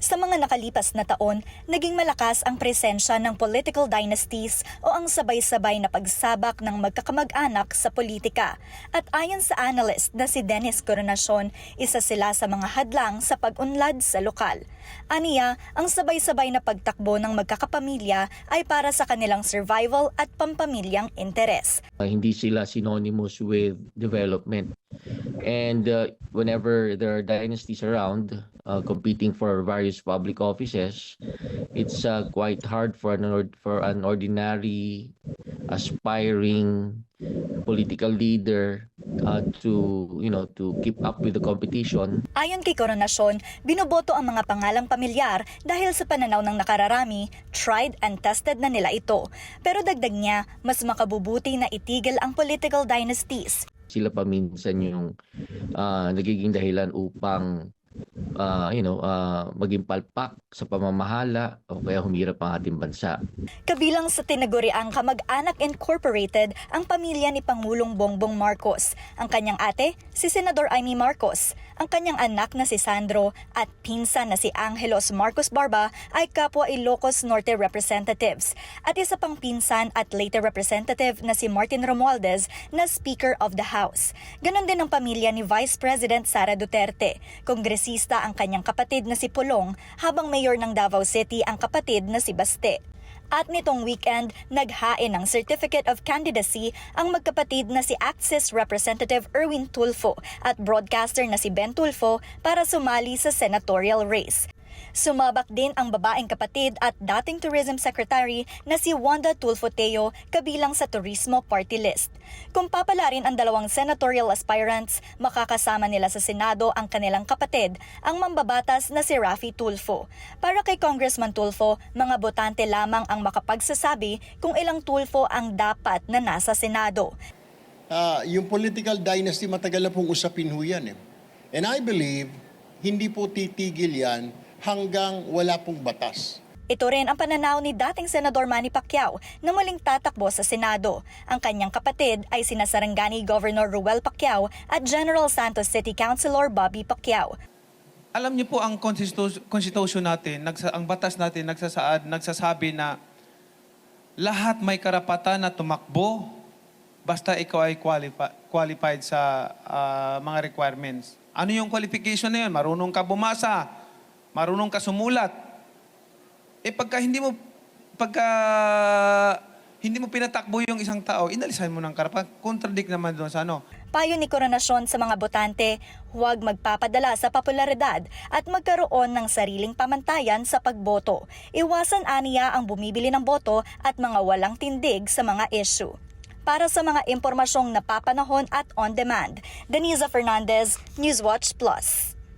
Sa mga nakalipas na taon, naging malakas ang presensya ng political dynasties o ang sabay-sabay na pagsabak ng magkakamag-anak sa politika. At ayon sa analyst na si Dennis Coronacion, isa sila sa mga hadlang sa pag-unlad sa lokal. Aniya, ang sabay-sabay na pagtakbo ng magkakapamilya ay para sa kanilang survival at pampamilyang interes. Uh, hindi sila synonymous with development. And uh, whenever there are dynasties around uh, competing for various public offices, it's uh, quite hard for an ord- for an ordinary aspiring political leader uh, to you know to keep up with the competition Ayon kay Coronasyon, binoboto ang mga pangalang pamilyar dahil sa pananaw ng nakararami, tried and tested na nila ito. Pero dagdag niya, mas makabubuti na itigil ang political dynasties. Sila pa minsan yung uh, nagiging dahilan upang uh, you know uh, maging palpak sa pamamahala o kaya humirap ang ating bansa. Kabilang sa tinaguriang Kamag-anak Incorporated ang pamilya ni Pangulong Bongbong Marcos, ang kanyang ate, si Senador Amy Marcos, ang kanyang anak na si Sandro at pinsan na si Angelos Marcos Barba ay kapwa Ilocos Norte representatives at isa pang pinsan at later representative na si Martin Romualdez na Speaker of the House. Ganon din ang pamilya ni Vice President Sara Duterte. Kongresista ang kanyang kapatid na si Pulong habang mayor ng Davao City ang kapatid na si Baste. At nitong weekend, naghain ng Certificate of Candidacy ang magkapatid na si Axis Representative Erwin Tulfo at broadcaster na si Ben Tulfo para sumali sa senatorial race. Sumabak din ang babaeng kapatid at dating Tourism Secretary na si Wanda Tulfo Teo kabilang sa Turismo Party List. Kung papalarin ang dalawang senatorial aspirants, makakasama nila sa Senado ang kanilang kapatid, ang mambabatas na si Rafi Tulfo. Para kay Congressman Tulfo, mga botante lamang ang makapagsasabi kung ilang Tulfo ang dapat na nasa Senado. Ah, yung political dynasty, matagal na pong usapin ho yan. Eh. And I believe, hindi po titigil yan hanggang wala pong batas. Ito rin ang pananaw ni dating Senador Manny Pacquiao na muling tatakbo sa Senado. Ang kanyang kapatid ay sina Sarangani Governor Ruel Pacquiao at General Santos City Councilor Bobby Pacquiao. Alam niyo po ang constitu- constitution natin, nagsa- ang batas natin nagsasaad, nagsasabi na lahat may karapatan na tumakbo basta ikaw ay qualifi- qualified sa ah, mga requirements. Ano yung qualification na yun? Marunong ka bumasa, marunong ka sumulat. Eh pagka hindi mo pagka hindi mo pinatakbo yung isang tao, inalisan mo ng karapatan. Contradict naman doon sa ano. Payo ni Koronasyon sa mga botante, huwag magpapadala sa popularidad at magkaroon ng sariling pamantayan sa pagboto. Iwasan aniya ang bumibili ng boto at mga walang tindig sa mga issue. Para sa mga impormasyong napapanahon at on demand, Denisa Fernandez, Newswatch Plus.